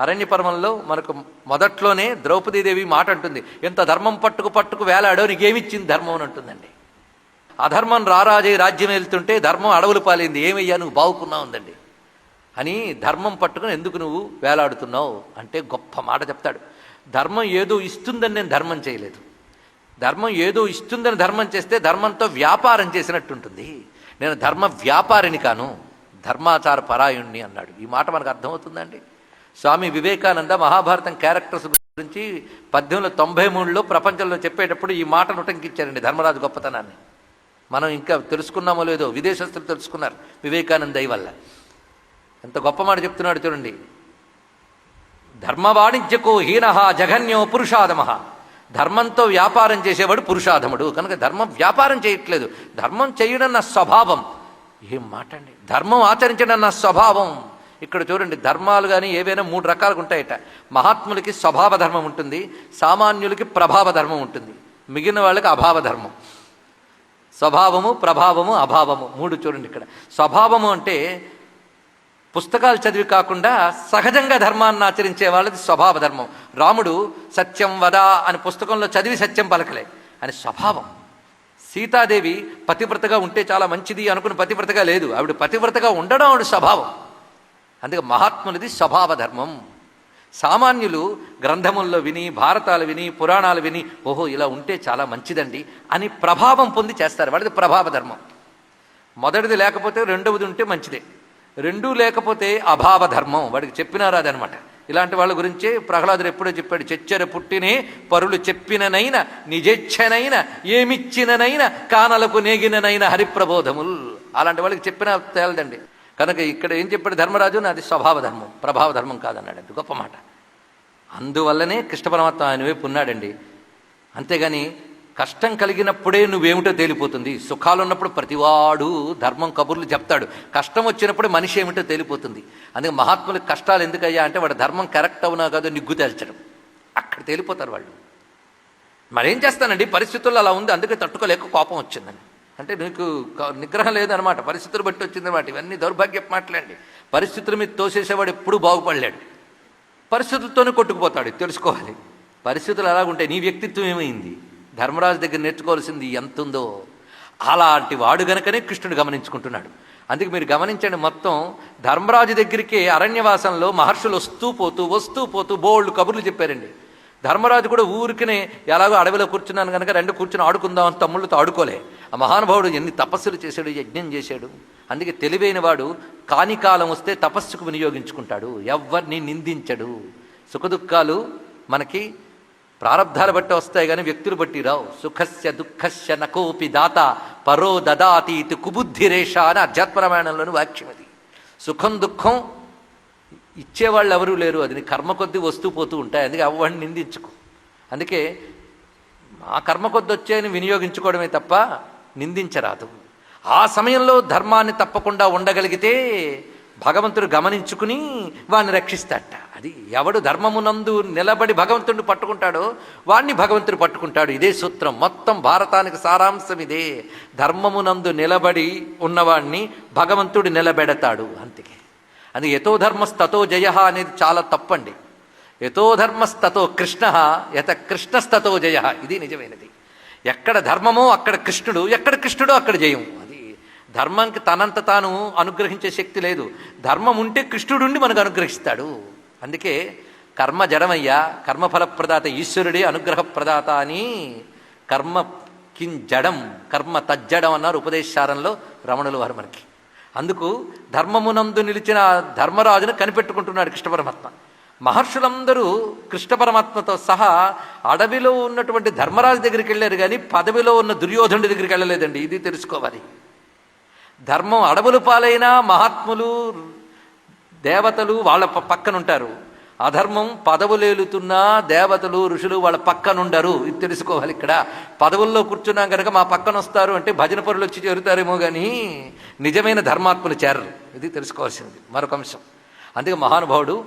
అరణ్య పర్వంలో మనకు మొదట్లోనే ద్రౌపదీదేవి మాట అంటుంది ఎంత ధర్మం పట్టుకు పట్టుకు వేలాడో నీకేమిచ్చింది ధర్మం అని అంటుందండి. అధర్మం రారాజే రాజ్యం వెళ్తుంటే ధర్మం అడవులు పాలింది. ఏమయ్యా నువ్వు బావుకున్నావు ఉందండి అని ధర్మం పట్టుకుని ఎందుకు నువ్వు వేలాడుతున్నావు అంటే గొప్ప మాట చెప్తాడు. ధర్మం ఏదో ఇస్తుందని నేను ధర్మం చేయలేదు. ధర్మం ఏదో ఇస్తుందని ధర్మం చేస్తే ధర్మంతో వ్యాపారం చేసినట్టుంటుంది. నేను ధర్మ వ్యాపారిని కాను ధర్మాచార పరాయుణ్ణి అన్నాడు. ఈ మాట మనకు అర్థమవుతుందండి స్వామి వివేకానంద మహాభారతం క్యారెక్టర్స్ గురించి పద్దెనిమిది వందల తొంభై మూడులో ప్రపంచంలో చెప్పేటప్పుడు ఈ మాటను ఉటంకించారండి ధర్మరాజు గొప్పతనాన్ని. మనం ఇంకా తెలుసుకున్నామో లేదో విదేశస్తులు తెలుసుకున్నారు వివేకానంద దయ వల్ల. ఎంత గొప్ప మాట చెప్తున్నాడు చూడండి. ధర్మ వాణిజ్యకు హీన జఘన్యో పురుషాధమ ధర్మంతో వ్యాపారం చేసేవాడు పురుషాధముడు కనుక ధర్మం వ్యాపారం చేయట్లేదు. ధర్మం చేయడం నా స్వభావం. ఏం మాట అండి ధర్మం ఆచరించడం నా స్వభావం. ఇక్కడ చూడండి ధర్మాలు కానీ ఏవైనా మూడు రకాలుగా ఉంటాయట. మహాత్ములకి స్వభావ ధర్మం ఉంటుంది సామాన్యులకి ప్రభావ ధర్మం ఉంటుంది. మిగిలిన వాళ్ళకి అభావ ధర్మం. స్వభావము ప్రభావము అభావము మూడు చూడండి ఇక్కడ. స్వభావము అంటే పుస్తకాలు చదివి కాకుండా సహజంగా ధర్మాన్ని ఆచరించే వాళ్ళది స్వభావ ధర్మం. రాముడు సత్యం వదా అని పుస్తకంలో చదివి సత్యం పలకలే. అని స్వభావం. సీతాదేవి పతివ్రతగా ఉంటే చాలా మంచిది అనుకుని పతివ్రతగా లేదు. ఆవిడ పతివ్రతగా ఉండడం ఆవిడ స్వభావం. అందుకే మహాత్ములది స్వభావ ధర్మం సామాన్యులు గ్రంథముల్లో విని భారతాలు విని పురాణాలు విని ఓహో ఇలా ఉంటే చాలా మంచిదండి అని ప్రభావం పొంది చేస్తారు. వాడిది ప్రభావ ధర్మం మొదటిది లేకపోతే రెండవది ఉంటే మంచిదే. రెండూ లేకపోతే అభావ ధర్మం వాడికి చెప్పినారాదనమాట ఇలాంటి వాళ్ళ గురించే ప్రహ్లాదుడు ఎప్పుడో చెప్పాడు చెచ్చెర పుట్టినే పరులు చెప్పిననైన నిజెచ్చనైన ఏమిచ్చిననైన కానలకు నేగిననైన హరిప్రబోధముల్. అలాంటి వాళ్ళకి చెప్పిన తేలదండి. కనుక ఇక్కడ ఏం చెప్పాడు ధర్మరాజు? నాది స్వభావ ధర్మం. ప్రభావ ధర్మం కాదన్నాడు. అది గొప్ప మాట. అందువల్లనే కృష్ణ పరమాత్మ ఆయన వైపు ఉన్నాడండి. అంతేగాని కష్టం కలిగినప్పుడే నువ్వేమిటో తేలిపోతుంది. సుఖాలు ఉన్నప్పుడు ప్రతివాడు ధర్మం కబుర్లు చెప్తాడు. కష్టం వచ్చినప్పుడు మనిషి ఏమిటో తేలిపోతుంది. అందుకే మహాత్ములకు కష్టాలు ఎందుకయ్యా అంటే వాడు ధర్మం కరెక్ట్ అవునా కాదో నిగ్గు తేల్చడం. అక్కడ తేలిపోతారు వాళ్ళు. మరేం చేస్తానండి? పరిస్థితుల్లో అలా ఉంది. అందుకే తట్టుకోలేక కోపం వచ్చిందని అంటే నీకు క- నిగ్రహం లేదనమాట పరిస్థితులు బట్టి వచ్చిందనమాట ఇవన్నీ దౌర్భాగ్యపు మాట్లాడండి పరిస్థితుల మీద తోసేసేవాడు ఎప్పుడూ బాగుపడలేడు. పరిస్థితులతోనే కొట్టుకుపోతాడు తెలుసుకోవాలి. పరిస్థితులు అలాగుంటాయి నీ వ్యక్తిత్వం ఏమైంది? ధర్మరాజు దగ్గర నేర్చుకోవాల్సింది ఎంత ఉందో అలాంటి వాడు గనకనే కృష్ణుడు గమనించుకుంటున్నాడు. అందుకే మీరు గమనించండి మొత్తం ధర్మరాజు దగ్గరికి అరణ్యవాసంలో మహర్షులు వస్తూ పోతూ వస్తూ పోతూ బోళ్ళు కబుర్లు చెప్పారండి. ధర్మరాజు కూడా ఊరికినే ఎలాగో అడవిలో కూర్చున్నాను కనుక రెండు కూర్చుని ఆడుకుందాం అని తమ్ముళ్ళతో ఆడుకోలే. ఆ మహానుభావుడు ఎన్ని తపస్సులు చేశాడు యజ్ఞం చేశాడు. అందుకే తెలివైన వాడు కాని కాలం వస్తే తపస్సుకు వినియోగించుకుంటాడు. ఎవరిని నిందించడు. సుఖదుఖాలు మనకి ప్రారంధాలు బట్టి వస్తాయి కానీ వ్యక్తులు బట్టి రావు. సుఖస్య దుఃఖస్య నకోపి దాత పరో దదాతీతి కుబుద్ధిరేష అని అధ్యాత్మ రామాయణంలోని వాక్యం అది. సుఖం దుఃఖం ఇచ్చేవాళ్ళు ఎవరూ లేరు. అది నీ కర్మ కొద్దీ వస్తూ పోతూ ఉంటాయి. అందుకే అవ్వని నిందించుకో. అందుకే ఆ కర్మ కొద్ది వచ్చేని వినియోగించుకోవడమే తప్ప నిందించరాదు. ఆ సమయంలో ధర్మాన్ని తప్పకుండా ఉండగలిగితే భగవంతుడు గమనించుకుని వాడిని రక్షిస్తాడట. అది ఎవడు ధర్మమునందు నిలబడి భగవంతుడిని పట్టుకుంటాడో వాణ్ణి భగవంతుడు పట్టుకుంటాడు. ఇదే సూత్రం. మొత్తం భారతానికి సారాంశం ఇదే. ధర్మమునందు నిలబడి ఉన్నవాణ్ణి భగవంతుడు నిలబెడతాడు. అంతకే అది యథోధర్మస్తతో జయ అనేది చాలా తప్పండి. యతో ధర్మస్తతో కృష్ణ యత కృష్ణస్తతో జయ ఇది నిజమైనది. ఎక్కడ ధర్మమో అక్కడ కృష్ణుడు ఎక్కడ కృష్ణుడో అక్కడ జయం. అది ధర్మంకి తనంత తాను అనుగ్రహించే శక్తి లేదు. ధర్మం ఉంటే కృష్ణుడుండి మనకు అనుగ్రహిస్తాడు. అందుకే కర్మ జడమయ్యా కర్మఫల ప్రదాత ఈశ్వరుడే అనుగ్రహ ప్రదాత అని కర్మ కిం జడం కర్మ తజ్జడం అన్నారు ఉపదేశారంలో రమణుల వారు మనకి. అందుకు ధర్మమునందు నిలిచిన ధర్మరాజును కనిపెట్టుకుంటున్నాడు కృష్ణ పరమాత్మ. మహర్షులందరూ కృష్ణ పరమాత్మతో సహా అడవిలో ఉన్నటువంటి ధర్మరాజు దగ్గరికి వెళ్ళారు కానీ పదవిలో ఉన్న దుర్యోధనుడి దగ్గరికి వెళ్ళలేదండి. ఇది తెలుసుకోవాలి. ధర్మం అడవులు పాలైన మహాత్ములు దేవతలు వాళ్ళ ప- పక్కనుంటారు. అధర్మం పదవులేలుతున్నా దేవతలు ఋషులు వాళ్ళ పక్కనుండరు. ఇది తెలుసుకోవాలి ఇక్కడ. పదవుల్లో కూర్చున్నాం కనుక మా పక్కన వస్తారు అంటే భజన పరులు వచ్చి చేరుతారేమో కానీ నిజమైన ధర్మాత్ములు చేరరు. ఇది తెలుసుకోవాల్సింది. మరొక అంశం. అందుకే మహానుభావుడు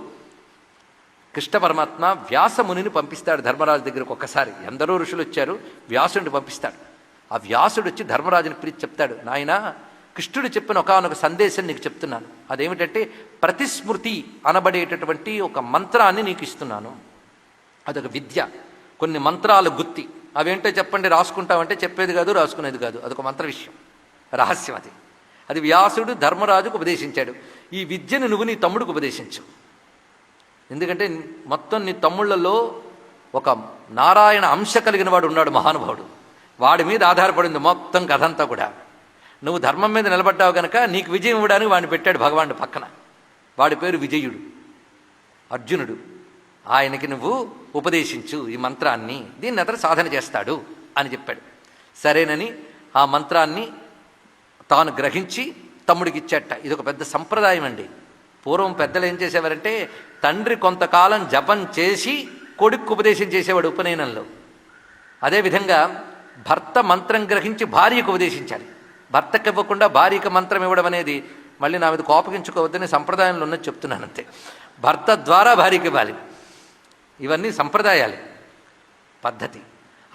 కృష్ణ పరమాత్మ వ్యాసమునిని పంపిస్తాడు ధర్మరాజు దగ్గరకు ఒక్కసారి. ఎందరో ఋషులు వచ్చారు వ్యాసుడిని పంపిస్తాడు. ఆ వ్యాసుడు వచ్చి ధర్మరాజుని పిలిచి చెప్తాడు. నాయన కృష్ణుడు చెప్పిన ఒకనొక సందేశం నీకు చెప్తున్నాను. అదేమిటంటే ప్రతిస్మృతి అనబడేటటువంటి ఒక మంత్రాన్ని నీకు ఇస్తున్నాను. అదొక విద్య. కొన్ని మంత్రాలు గుత్తి. అవేంటో చెప్పండి రాసుకుంటామంటే చెప్పేది కాదు రాసుకునేది కాదు. అదొక మంత్ర విషయం. రహస్యం అది. అది వ్యాసుడు ధర్మరాజుకు ఉపదేశించాడు. ఈ విద్యను నువ్వు నీ తమ్ముడికి ఉపదేశించు. ఎందుకంటే మొత్తం నీ తమ్ముళ్ళలో ఒక నారాయణ అంశ కలిగిన వాడు ఉన్నాడు మహానుభావుడు. వాడి మీద ఆధారపడింది మొత్తం కథ అంతా కూడా. నువ్వు ధర్మం మీద నిలబడ్డావు కనుక నీకు విజయం ఇవ్వడానికి వాడిని పెట్టాడు భగవానుడు పక్కన. వాడి పేరు విజయుడు. అర్జునుడు. ఆయనకి నువ్వు ఉపదేశించు ఈ మంత్రాన్ని. దీన్ని అతను సాధన చేస్తాడు అని చెప్పాడు. సరేనని ఆ మంత్రాన్ని తాను గ్రహించి తమ్ముడికి ఇచ్చేట. ఇది ఒక పెద్ద సంప్రదాయం అండి. పూర్వం పెద్దలు ఏం చేసేవారంటే తండ్రి కొంతకాలం జపం చేసి కొడుకు ఉపదేశం చేసేవాడు ఉపనయనంలో. అదేవిధంగా భర్త మంత్రం గ్రహించి భార్యకు ఉపదేశించాలి. భర్తకి ఇవ్వకుండా భార్యకి మంత్రం ఇవ్వడం అనేది మళ్ళీ నా మీద కోపగించుకోవద్దని సంప్రదాయంలో ఉన్నది చెప్తున్నాను అంతే. భర్త ద్వారా భార్యకి ఇవ్వాలి. ఇవన్నీ సంప్రదాయాలు. పద్ధతి.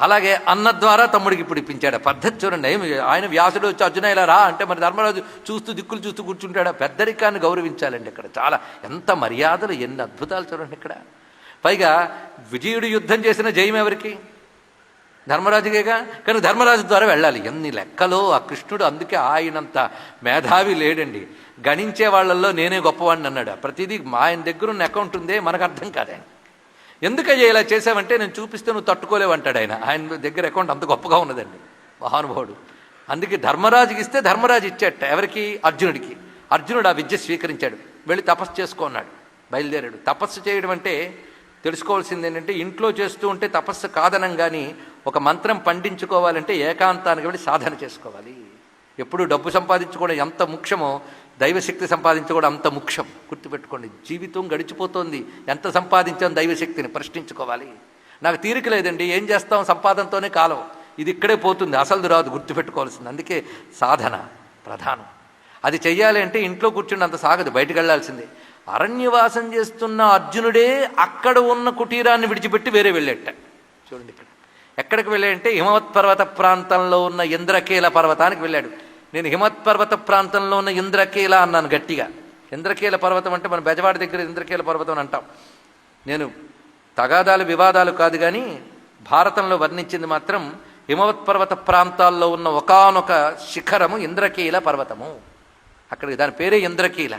అలాగే అన్న ద్వారా తమ్ముడికి ఇప్పుడు ఇప్పించాడు. పద్ధతి చూడండి. ఆయన వ్యాసుడు వచ్చి అర్జున ఇలా రా అంటే మరి ధర్మరాజు చూస్తూ దిక్కులు చూస్తూ కూర్చుంటాడు. పెద్దరికాన్ని గౌరవించాలండి ఇక్కడ. చాలా ఎంత మర్యాదలు ఎన్ని అద్భుతాలు చూడండి ఇక్కడ. పైగా విజయుడు యుద్ధం చేసిన జయం ఎవరికి? ధర్మరాజుకేగా కానీ ధర్మరాజు ద్వారా వెళ్ళాలి. ఎన్ని లెక్కలో ఆ కృష్ణుడు అందుకే ఆయనంత మేధావి లేడండి. గణించే వాళ్ళల్లో నేనే గొప్పవాడిని అన్నాడు. ప్రతిదీ మా ఆయన దగ్గర ఉన్న అకౌంట్ ఉందే మనకు అర్థం కాదండి ఎందుకయ్యా ఇలా చేసావంటే నేను చూపిస్తే నువ్వు తట్టుకోలేవంటాడు ఆయన. ఆయన దగ్గర అకౌంట్ అంత గొప్పగా ఉన్నదండి. మహానుభావుడు. అందుకే ధర్మరాజుకి ఇస్తే ధర్మరాజు ఇచ్చాట ఎవరికి? అర్జునుడికి. అర్జునుడు ఆ విద్య స్వీకరించాడు. వెళ్ళి తపస్సు చేసుకున్నాడు బయలుదేరాడు. తపస్సు చేయడం అంటే తెలుసుకోవాల్సింది ఏంటంటే ఇంట్లో చేస్తూ ఉంటే తపస్సు కాదనం కానీ ఒక మంత్రం పండించుకోవాలంటే ఏకాంతానికి వెళ్ళి సాధన చేసుకోవాలి. ఎప్పుడు డబ్బు సంపాదించుకోవడం ఎంత ముఖ్యమో దైవశక్తి సంపాదించుకోవడం అంత ముఖ్యం. గుర్తుపెట్టుకోండి జీవితం గడిచిపోతోంది. ఎంత సంపాదించాం దైవశక్తిని ప్రశ్నించుకోవాలి. నాకు తీరిక లేదండి ఏం చేస్తాం సంపాదనతోనే కాలం. ఇది ఇక్కడే పోతుంది అసలు రాదు గుర్తుపెట్టుకోవాల్సింది. అందుకే సాధన ప్రధానం. అది చెయ్యాలి అంటే ఇంట్లో కూర్చుని అంత సాగదు బయటకు వెళ్ళాల్సిందే అరణ్యవాసం చేస్తున్న అర్జునుడే అక్కడ ఉన్న కుటీరాన్ని విడిచిపెట్టి వేరే వెళ్ళేట. చూడండి ఇక్కడ. ఎక్కడికి వెళ్ళాడంటే హిమవత్ పర్వత ప్రాంతంలో ఉన్న ఇంద్రకీల పర్వతానికి వెళ్ళాడు. నేను హిమవత్ పర్వత ప్రాంతంలో ఉన్న ఇంద్రకీల అన్నాను గట్టిగా. ఇంద్రకీల పర్వతం అంటే మన బెజవాడ దగ్గర ఇంద్రకీల పర్వతం అని అంటాం. నేను తగాదాలు వివాదాలు కాదు కానీ భారతంలో వర్ణించింది మాత్రం హిమవత్ పర్వత ప్రాంతాల్లో ఉన్న ఒకానొక శిఖరము ఇంద్రకీల పర్వతము. అక్కడికి దాని పేరే ఇంద్రకీల.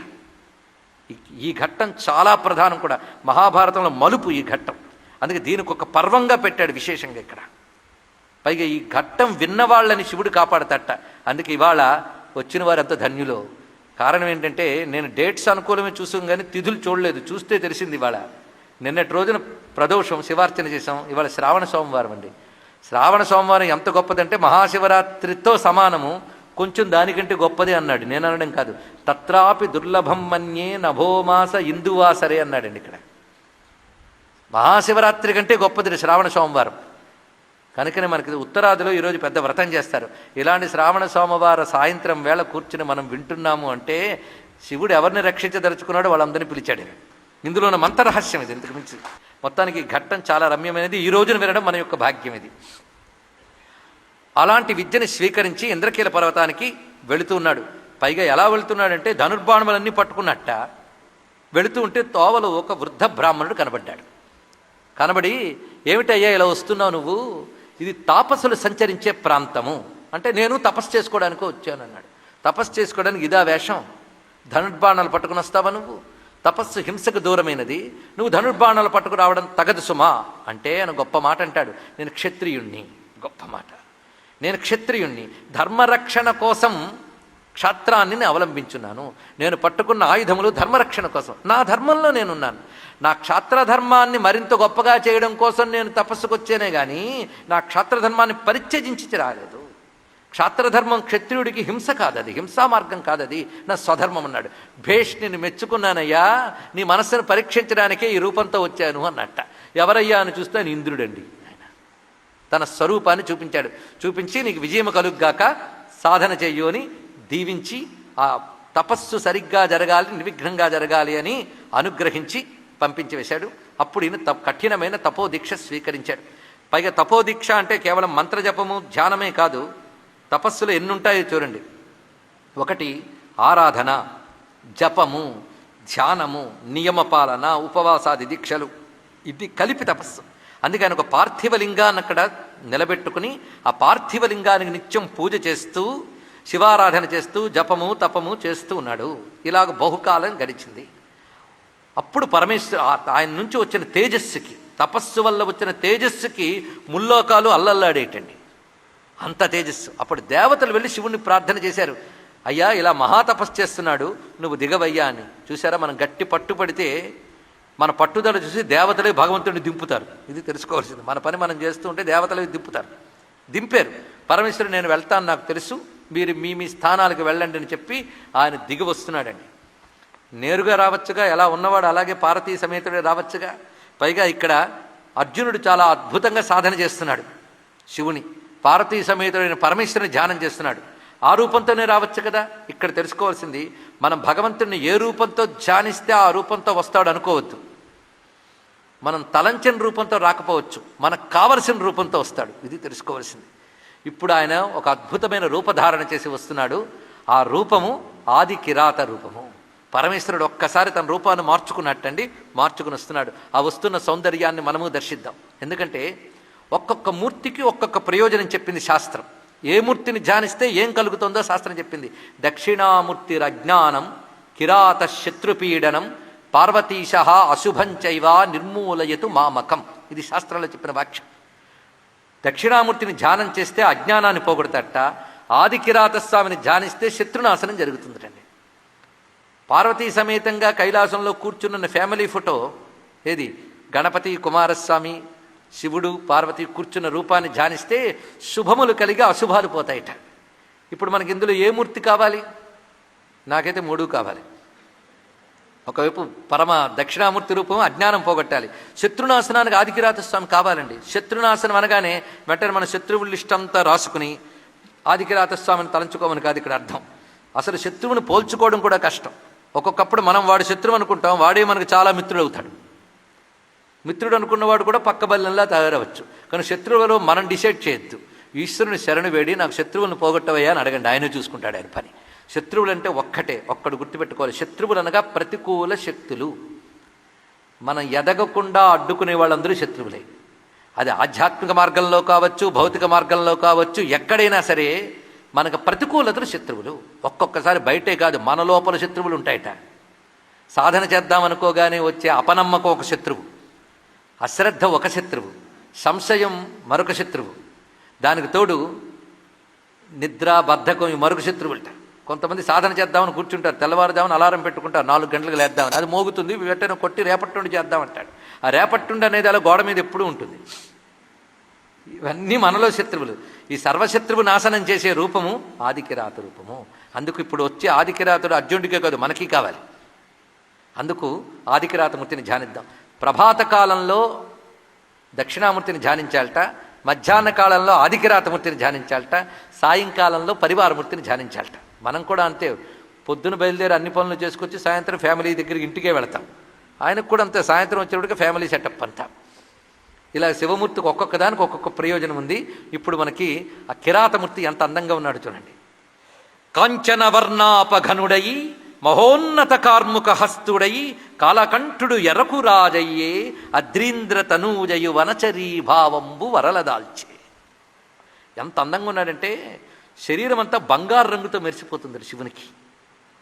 ఈ- ఘట్టం చాలా ప్రధానం కూడా. మహాభారతంలో మలుపు ఈ ఘట్టం. అందుకే దీనికి ఒక పర్వంగా పెట్టాడు విశేషంగా ఇక్కడ. పైగా ఈ ఘట్టం విన్నవాళ్ళని శివుడు కాపాడతట. అందుకే ఇవాళ వచ్చిన వారంతా ధన్యులో. కారణం ఏంటంటే నేను డేట్స్ అనుకూలమే చూసాం కానీ తిథులు చూడలేదు. చూస్తే తెలిసింది ఇవాళ. నిన్నటి రోజున ప్రదోషం శివార్చన చేసాం ఇవాళ శ్రావణ సోమవారం అండి. శ్రావణ సోమవారం ఎంత గొప్పదంటే మహాశివరాత్రితో సమానము. కొంచెం దానికంటే గొప్పదే అన్నాడు. నేను అనడం కాదు. తత్రాపి దుర్లభం మన్యే నభోమాస ఇందువాసరే అన్నాడండి ఇక్కడ. మహాశివరాత్రి కంటే గొప్పది శ్రావణ సోమవారం. కనుకనే మనకి ఉత్తరాదిలో ఈరోజు పెద్ద వ్రతం చేస్తారు. ఇలాంటి శ్రావణ సోమవార సాయంత్రం వేళ కూర్చుని మనం వింటున్నాము అంటే శివుడు ఎవరిని రక్షించదలుచుకున్నాడో వాళ్ళందరినీ పిలిచాడు ఇందులో మంత్రరహస్యం ఇది. ఇంతకు మించి మొత్తానికి ఘట్టం చాలా రమ్యమైనది. ఈ రోజున వినడం మన యొక్క భాగ్యం ఇది. అలాంటి విద్యను స్వీకరించి ఇంద్రకీల పర్వతానికి వెళుతూ ఉన్నాడు. పైగా ఎలా వెళుతున్నాడంటే ధనుర్బాణములన్నీ పట్టుకున్నట్ట వెళుతూ ఉంటే తోవలో ఒక వృద్ధ బ్రాహ్మణుడు కనబడ్డాడు. కనబడి ఏమిటయ్యా ఇలా వస్తున్నావు నువ్వు? ఇది తాపసులు సంచరించే ప్రాంతము. అంటే నేను తపస్సు చేసుకోవడానికి వచ్చాను అన్నాడు. తపస్సు చేసుకోవడానికి ఇదా వేషం? ధనుర్బాణాలు పట్టుకుని వస్తావా నువ్వు? తపస్సు హింసకు దూరమైనది. నువ్వు ధనుర్బాణాలు పట్టుకు రావడం తగదు సుమా అంటే ఆయన గొప్ప మాట అంటాడు. నేను క్షత్రియుణ్ణి గొప్ప మాట. నేను క్షత్రియుణ్ణి. ధర్మరక్షణ కోసం క్షత్రాన్ని అవలంబించున్నాను. నేను పట్టుకున్న ఆయుధములు ధర్మరక్షణ కోసం. నా ధర్మంలో నేనున్నాను. నా క్షాత్రధర్మాన్ని మరింత గొప్పగా చేయడం కోసం నేను తపస్సుకు వచ్చేనే కానీ నా క్షాత్రధర్మాన్ని పరిత్యజించి రాలేదు. క్షాత్రధర్మం క్షత్రియుడికి హింస కాదది హింసా మార్గం కాదది. నా స్వధర్మం అన్నాడు. భేష్ నేను మెచ్చుకున్నానయ్యా. నీ మనస్సును పరీక్షించడానికే ఈ రూపంతో వచ్చాను అన్నట్ట. ఎవరయ్యా అని చూస్తే నేను ఇంద్రుడండి. తన స్వరూపాన్ని చూపించాడు. చూపించి నీకు విజయం కలుగ్గాక సాధన చెయ్యు అని దీవించి ఆ తపస్సు సరిగ్గా జరగాలి నిర్విఘ్నంగా జరగాలి అని అనుగ్రహించి పంపించి వేశాడు. అప్పుడు ఈయన త కఠినమైన తపోదీక్ష స్వీకరించాడు. పైగా తపోదీక్ష అంటే కేవలం మంత్రజపము ధ్యానమే కాదు తపస్సులు ఎన్నుంటాయో చూడండి. ఒకటి ఆరాధన జపము ధ్యానము నియమపాలన ఉపవాసాది దీక్షలు. ఇది కలిపి తపస్సు. అందుకే ఆయన ఒక పార్థివలింగాన్ని అక్కడ నిలబెట్టుకుని ఆ పార్థివలింగానికి నిత్యం పూజ చేస్తూ శివారాధన చేస్తూ జపము తపము చేస్తూ ఉన్నాడు. ఇలాగ బహుకాలం గడిచింది. అప్పుడు పరమేశ్వర ఆయన నుంచి వచ్చిన తేజస్సుకి తపస్సు వల్ల వచ్చిన తేజస్సుకి ముల్లోకాలు అల్లల్లాడేటండి. అంత తేజస్సు. అప్పుడు దేవతలు వెళ్ళి శివుణ్ణి ప్రార్థన చేశారు. అయ్యా ఇలా మహాతపస్సు చేస్తున్నాడు నువ్వు దిగవయ్యా అని. చూసారా మనం గట్టి పట్టుపడితే మన పట్టుదల చూసి దేవతలే భగవంతుడిని దింపుతారు. ఇది తెలుసుకోవాల్సింది. మన పని మనం చేస్తూ ఉంటే దేవతలే దింపుతారు. దింపారు. పరమేశ్వరుడు నేను వెళ్తాను నాకు తెలుసు. మీరు మీ మీ స్థానాలకు వెళ్ళండి అని చెప్పి ఆయన దిగి వస్తున్నాడండి. నేరుగా రావచ్చుగా? ఎలా ఉన్నవాడు అలాగే పార్వతీ సమేతుడే రావచ్చుగా? పైగా ఇక్కడ అర్జునుడు చాలా అద్భుతంగా సాధన చేస్తున్నాడు. శివుని పార్వతీ సమేతుడైన పరమేశ్వరుని ధ్యానం చేస్తున్నాడు. ఆ రూపంతోనే రావచ్చు కదా? ఇక్కడ తెలుసుకోవాల్సింది మనం భగవంతుడిని ఏ రూపంతో ధ్యానిస్తే ఆ రూపంతో వస్తాడు అనుకోవద్దు మనం తలంచిన రూపంతో రాకపోవచ్చు మనకు కావలసిన రూపంతో వస్తాడు. ఇది తెలుసుకోవాల్సింది. ఇప్పుడు ఆయన ఒక అద్భుతమైన రూపధారణ చేసి వస్తున్నాడు. ఆ రూపము ఆది కిరాత రూపము. పరమేశ్వరుడు ఒక్కసారి తన రూపాన్ని మార్చుకున్నట్టండి మార్చుకుని వస్తున్నాడు. ఆ వస్తున్న సౌందర్యాన్ని మనము దర్శిద్దాం. ఎందుకంటే ఒక్కొక్క మూర్తికి ఒక్కొక్క ప్రయోజనం చెప్పింది శాస్త్రం. ఏ మూర్తిని ధ్యానిస్తే ఏం కలుగుతుందో శాస్త్రం చెప్పింది. దక్షిణామూర్తిరజ్ఞానం కిరాత శత్రుపీడనం పార్వతీశ అశుభంచైవ నిర్మూలయతు మామకం. ఇది శాస్త్రంలో చెప్పిన వాక్యం. దక్షిణామూర్తిని ధ్యానం చేస్తే అజ్ఞానాన్ని పోగొడతట ఆది కిరాతస్వామిని ధ్యానిస్తే శత్రునాశనం జరుగుతుందటండి. పార్వతీ సమేతంగా కైలాసంలో కూర్చున్న ఫ్యామిలీ ఫోటో ఏది? గణపతి కుమారస్వామి శివుడు పార్వతి కూర్చున్న రూపాన్ని ధ్యానిస్తే శుభములు కలిగి అశుభాలు పోతాయిట. ఇప్పుడు మనకి ఇందులో ఏ మూర్తి కావాలి? నాకైతే మూడు కావాలి. ఒకవైపు పరమ దక్షిణామూర్తి రూపం అజ్ఞానం పోగొట్టాలి. శత్రునాశనానికి ఆదికిరాత స్వామి కావాలండి. శత్రునాశనం అనగానే వెంటనే మన శత్రువుల ఇష్టంతా రాసుకుని ఆదికిరాత స్వామిని తలంచుకోమని కాదు ఇక్కడ అర్థం. అసలు శత్రువుని పోల్చుకోవడం కూడా కష్టం. ఒక్కొక్కప్పుడు మనం వాడు శత్రువు అనుకుంటాం వాడే మనకు చాలా మిత్రుడు అవుతాడు మిత్రుడు అనుకున్నవాడు కూడా పక్క బల్లంలా తయారవచ్చు. కానీ శత్రువులో మనం డిసైడ్ చేయొద్దు. ఈశ్వరుని శరణు వేడి నాకు శత్రువులను పోగొట్టవయ్యా అని అడగండి. ఆయన చూసుకుంటాడు ఆయన పని. శత్రువులు అంటే ఒక్కటే ఒక్కడు గుర్తుపెట్టుకోవాలి. శత్రువులు అనగా ప్రతికూల శక్తులు. మనం ఎదగకుండా అడ్డుకునే వాళ్ళందరూ శత్రువులే. అది ఆధ్యాత్మిక మార్గంలో కావచ్చు భౌతిక మార్గంలో కావచ్చు ఎక్కడైనా సరే మనకు ప్రతికూలతలు శత్రువులు. ఒక్కొక్కసారి బయటే కాదు మన లోపల శత్రువులు ఉంటాయట. సాధన చేద్దామనుకోగానే వచ్చే అపనమ్మకం ఒక శత్రువు. అశ్రద్ధ ఒక శత్రువు. సంశయం మరొక శత్రువు. దానికి తోడు నిద్ర బద్ధకం మరొక శత్రువులట. కొంతమంది సాధన చేద్దామని కూర్చుంటారు తెల్లవారుజామున అలారం పెట్టుకుంటారు నాలుగు గంటలకు లేద్దామని. అది మోగుతుంది వెంటనే కొట్టి రేపట్టుండి చేద్దామంటాడు. ఆ రేపట్టుండి అనేది అలా గోడ మీద ఎప్పుడూ ఉంటుంది. ఇవన్నీ మనలో శత్రువులు. ఈ సర్వశత్రువు నాశనం చేసే రూపము ఆదికిరాత రూపము. అందుకు ఇప్పుడు వచ్చే ఆదికిరాతుడు అర్జునుడికే కాదు మనకి కావాలి. అందుకు ఆదికిరాతమూర్తిని ధ్యానిద్దాం. ప్రభాత కాలంలో దక్షిణామూర్తిని ధ్యానించాలట మధ్యాహ్న కాలంలో ఆదికిరాతమూర్తిని ధ్యానించాలట సాయంకాలంలో పరివారమూర్తిని ధ్యానించాలట. మనం కూడా అంతే. పొద్దున బయలుదేరి అన్ని పనులు చేసుకొచ్చి సాయంత్రం ఫ్యామిలీ దగ్గరికి ఇంటికే వెళతాం. ఆయనకు కూడా అంతే. సాయంత్రం వచ్చేటప్పటికి ఫ్యామిలీ సెటప్ అంతా. ఇలా శివమూర్తికి ఒక్కొక్క దానికి ఒక్కొక్క ప్రయోజనం ఉంది. ఇప్పుడు మనకి ఆ కిరాతమూర్తి ఎంత అందంగా ఉన్నాడు చూడండి. కాంచనవర్ణాపఘనుడయి మహోన్నత కార్ముక హస్తుడై కాలకంఠుడు ఎరకు రాజయ్యే అద్రీంద్ర తనూజయు వనచరీ భావంబు వరలదాల్చే. ఎంత అందంగా ఉన్నాడంటే శరీరం అంతా బంగారు రంగుతో మెరిసిపోతుంది శివునికి.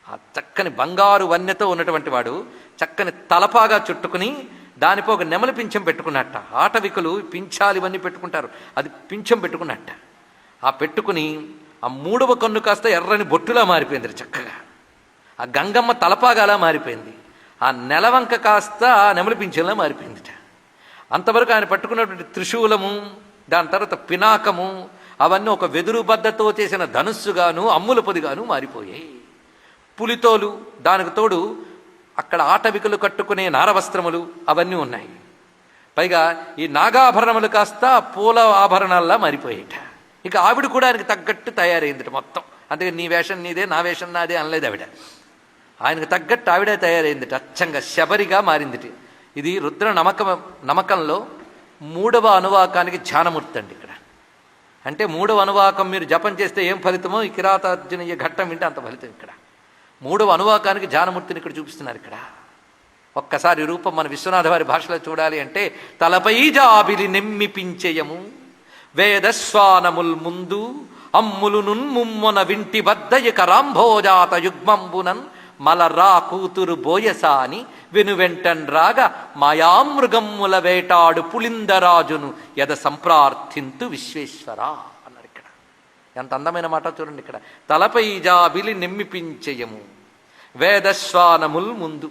ఆ చక్కని బంగారు వన్నెతో ఉన్నటువంటి వాడు చక్కని తలపాగా చుట్టుకుని దానిపై ఒక నెమలి పింఛం పెట్టుకున్నట్ట. ఆటవికులు పింఛాలు ఇవన్నీ పెట్టుకుంటారు. అది పింఛం పెట్టుకున్నట్ట. ఆ పెట్టుకుని ఆ మూడవ కన్ను కాస్త ఎర్రని బొట్టులా మారిపోయింది చక్కగా. ఆ గంగమ్మ తలపాగాలా మారిపోయింది. ఆ నెలవంక కాస్త ఆ నెమలి పింఛంలా మారిపోయిందిట. అంతవరకు ఆయన పట్టుకున్నటువంటి త్రిశూలము దాని తర్వాత పినాకము అవన్నీ ఒక వెదురు బద్దతో చేసిన ధనుస్సుగాను అమ్ముల పొదిగాను మారిపోయాయి. పులితోలు దానికి తోడు అక్కడ ఆటవికలు కట్టుకునే నారవస్త్రములు అవన్నీ ఉన్నాయి. పైగా ఈ నాగాభరణములు కాస్త పూల ఆభరణాల్లా మారిపోయాయిట ఇక ఆవిడ కూడా ఆయనకు తగ్గట్టు తయారైందిట మొత్తం. అందుకే నీ వేషం నీదే నా వేషం నాదే అనలేదు ఆవిడ. ఆయనకు తగ్గట్టు ఆవిడే తయారైందిట. అచ్చంగా శబరిగా మారిందిటి. ఇది రుద్ర నమక నమ్మకంలో మూడవ అనువాకానికి ధ్యానమూర్తి అండి ఇక్కడ. అంటే మూడవ అనువాకం మీరు జపం చేస్తే ఏం ఫలితమో? ఈ కిరాతార్జునీయ ఘట్టం వింటే అంత ఫలితం ఇక్కడ. మూడవ అనువాకానికి జానమూర్తిని ఇక్కడ చూపిస్తున్నారు ఇక్కడ. ఒక్కసారి రూపం మన విశ్వనాథ వారి భాషలో చూడాలి అంటే తలపై జాబిలి నెమ్మిపించేయము వేదస్వానముల్ ముందు అమ్ములు నున్ముమ్మొన వింటి బద్దయిక రాంభోజాత యుగ్మంబునన్ మలరా కూతురు బోయసాని వెనువెంటన్ రాగా మాయామృగమ్ముల వేటాడు పులిందరాజును యద సంప్రార్థింతు విశ్వేశ్వర అన్నారు ఇక్కడ. ఎంత అందమైన మాట చూడండి ఇక్కడ. తలపై జాబిలి నిమ్మిపించయము వేదశ్వానముల్ ముందు.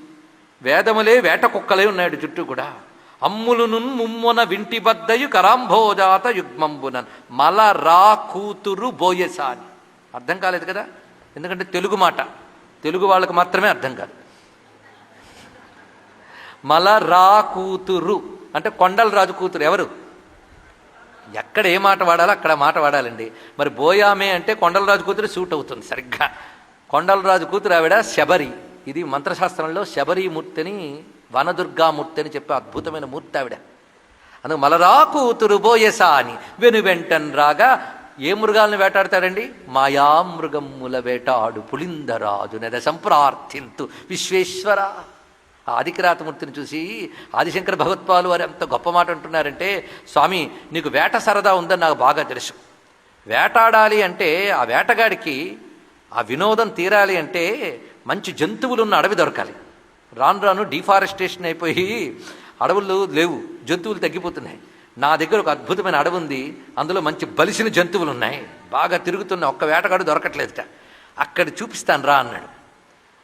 వేదములే వేట కుక్కలే ఉన్నాడు చుట్టూ కూడా. అమ్ములును ముమ్మున వింటి బద్దయు కరాంభోజాత యుగ్మంబునన్. మల రా కూతురు బోయసాని. అర్థం కాలేదు కదా? ఎందుకంటే తెలుగు మాట. తెలుగు వాళ్ళకు మాత్రమే అర్థం కాదు. మలరా కూతురు అంటే కొండల రాజు కూతురు ఎవరు? ఎక్కడ ఏ మాట వాడాలో అక్కడ మాట వాడాలండి. మరి బోయామే అంటే కొండలరాజు కూతురు సూట్ అవుతుంది సరిగ్గా. కొండలరాజు కూతురు ఆవిడ శబరి. ఇది మంత్రశాస్త్రంలో శబరి మూర్తిని వనదుర్గామూర్తి అని చెప్పే అద్భుతమైన మూర్తి ఆవిడ. అందుకు మలరా కూతురు బోయసా అని వెను వెంటన్ రాగా ఏ మృగాలను వేటాడతాడండి మాయామృగమ్ముల వేటాడు పులిందరాజు నెద సంప్రార్థింతు విశ్వేశ్వర. ఆ ఆదికిరాతమూర్తిని చూసి ఆదిశంకర భగవత్పాలు వారు ఎంత గొప్ప మాట అంటున్నారంటే స్వామి నీకు వేట సరదా ఉందని నాకు బాగా తెలుసు. వేటాడాలి అంటే ఆ వేటగాడికి ఆ వినోదం తీరాలి అంటే మంచి జంతువులు ఉన్న అడవి దొరకాలి. రాను రాను డిఫారెస్టేషన్ అయిపోయి అడవులు లేవు జంతువులు తగ్గిపోతున్నాయి. నా దగ్గర ఒక అద్భుతమైన అడవి ఉంది. అందులో మంచి బలిసిన జంతువులు ఉన్నాయి. బాగా తిరుగుతున్న ఒక్క వేటగాడు దొరకట్లేదుట. అక్కడ చూపిస్తాను రా అన్నాడు.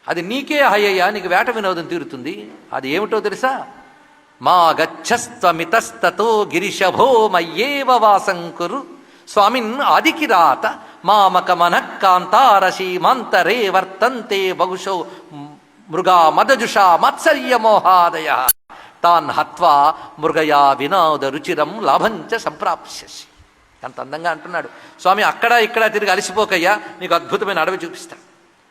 అది నీకే హయ్యయ్యా నీకు వేట వినోదం తీరుతుంది. అది ఏమిటో తెలుసా? మా గచ్చస్తమితస్తతో గిరిశభో మయ్యేవ వాసంకురు. స్వామిన్ ఆదికిరాత మామక మనః వర్తంతే బహుశో మృగా మదజుషా మత్సర్యమోహాదయ. తాన్ హత్వా మృగయా వినోద రుచిరం లాభంచ సంప్రాప్స్యసి. ఎంత అందంగా అంటున్నాడు. స్వామి అక్కడ ఇక్కడ తిరిగి అలసిపోకయ్యా నీకు అద్భుతమైన అడవి చూపిస్తాను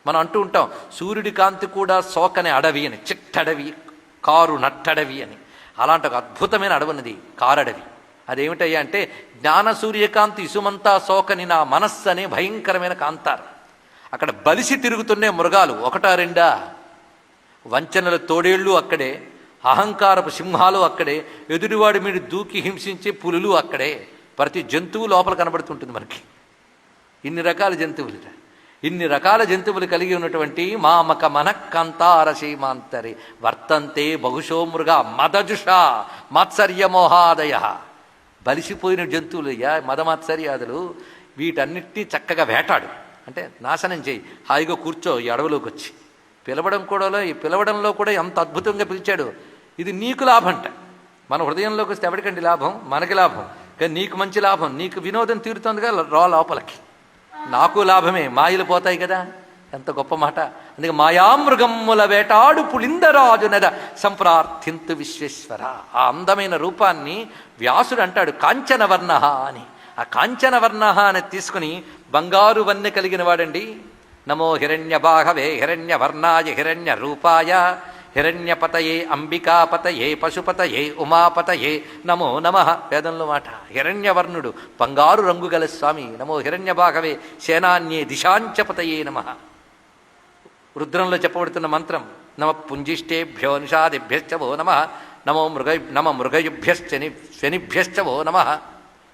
మనం అంటూ ఉంటాం సూర్యుడి కాంతి కూడా సోకనే అడవి అని చిట్టడవి కారు నట్టడవి అని. అలాంటి ఒక అద్భుతమైన అడవి కారడవి. అదేమిటయ్యా అంటే జ్ఞాన సూర్యకాంతి ఇసుమంతా సోకని నా మనస్సు అనే భయంకరమైన కాంతారు. అక్కడ బలిసి తిరుగుతున్నే మృగాలు ఒకటా రెండా? వంచనల తోడేళ్ళు అక్కడే అహంకారపు సింహాలు అక్కడే ఎదుటివాడి మీద దూకి హింసించే పులులు అక్కడే. ప్రతి జంతువు లోపల కనబడుతుంటుంది మనకి. ఇన్ని రకాల జంతువులు ఇన్ని రకాల జంతువులు కలిగి ఉన్నటువంటి మామక మనఃకంతారసీమాంతరి వర్తంతే బహుశో మృగ మదజుష మత్సర్యమోహాదయ బలిసిపోయిన జంతువులయ్యా మదమత్సర్యాదులు వీటన్నిటినీ చక్కగా వేటాడు. అంటే నాశనం చేయి. హాయిగా కూర్చో ఈ అడవిలోకి వచ్చి పిలవడం కూడా ఈ పిలవడంలో కూడా ఎంత అద్భుతంగా పిలిచాడు. ఇది నీకు లాభంట. మన హృదయంలోకి వస్తే ఎవరికండి లాభం? మనకి లాభం. కానీ నీకు మంచి లాభం. నీకు వినోదం తీరుతుందిగా రా లోపలికి. నాకు లాభమే. మాయలు పోతాయి కదా. ఎంత గొప్ప మాట. అందుకే మాయామృగమ్ముల వేటాడు పులిందరాజు నెద సంప్రార్థింతు విశ్వేశ్వర. ఆ అందమైన రూపాన్ని వ్యాసుడు అంటాడు కాంచనవర్ణ అని. ఆ కాంచనవర్ణ అని తీసుకుని బంగారు వన్నె కలిగిన వాడండి. నమో హిరణ్య బాహవే హిరణ్య వర్ణాయ హిరణ్య రూపాయ హిరణ్యపతయే అంబికాపతయే పశుపతయే ఉమాపతయే. నమో నమ. వేదంలో మాట. హిరణ్యవర్ణుడు బంగారు రంగు గల స్వామి. నమో హిరణ్య భాగవే సేనాన్యే దిశాంచపతయే నమ. రుద్రంలో చెప్పబడుతున్న మంత్రం. నమ పుంజిష్టేభ్యో నిషాదిభ్యశ్చ నమ. నమో మృగ నమ మృగయుభ్యశ్చని శనిభ్యశ్చ నమ.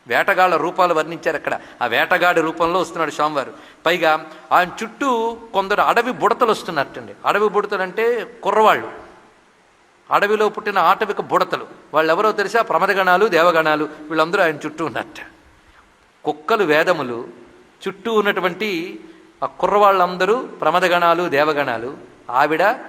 వేటగాళ్ళ రూపాలు వర్ణించారు అక్కడ. ఆ వేటగాడి రూపంలో వస్తున్నాడు స్వామివారు. పైగా ఆయన చుట్టూ కొందరు అడవి బుడతలు వస్తున్నట్టండి. అడవి బుడతలు అంటే కుర్రవాళ్ళు. అడవిలో పుట్టిన ఆటవిక బుడతలు. వాళ్ళు ఎవరో తెలిసా? ప్రమదగణాలు దేవగణాలు వీళ్ళందరూ ఆయన చుట్టూ ఉన్నట్ట. కుక్కలు వేదములు చుట్టూ ఉన్నటువంటి ఆ కుర్రవాళ్ళందరూ ప్రమదగణాలు దేవగణాలు. ఆవిడ